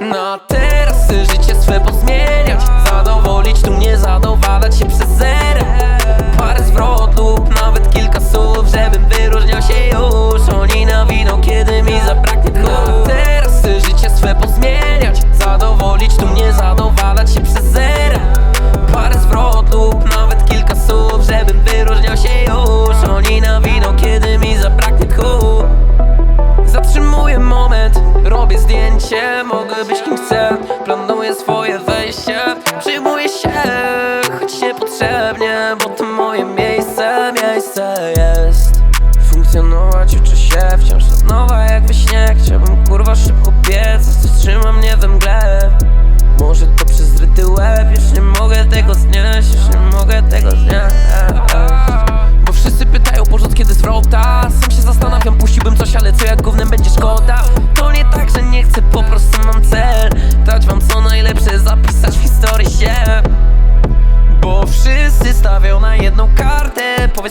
Na teraz życie swe pozmieniać. Zadowolić tu nie zadowalać się przez zero. Parę zwrotów, nawet kilka słów Żebym wyróżniał się już. Oni nawiną, kiedy mi zabraknie tchu Na teraz życie swe pozmieniać. Zadowolić tu nie zadowalać się przez zero. Parę zwrotów, nawet kilka słów Żebym wyróżniał się już. Oni nawiną, kiedy zdjęcie Mogę być kim chcę, planuję swoje wejście Przyjmuję się, choć niepotrzebnie Bo to moje miejsce, miejsce jest. Funkcjonować uczę się wciąż od nowa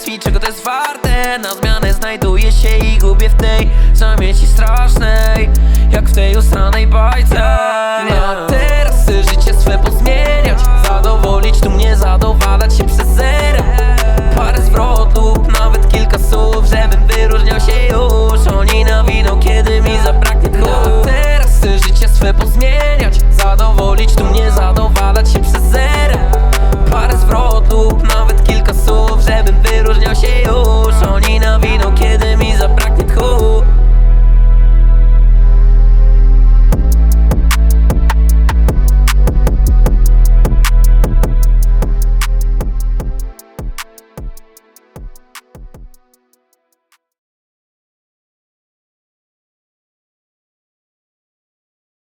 mi czego to jest warte? Na zmianę znajduję się i gubię w tej Zamieci strasznej Jak w tej ustranej bajce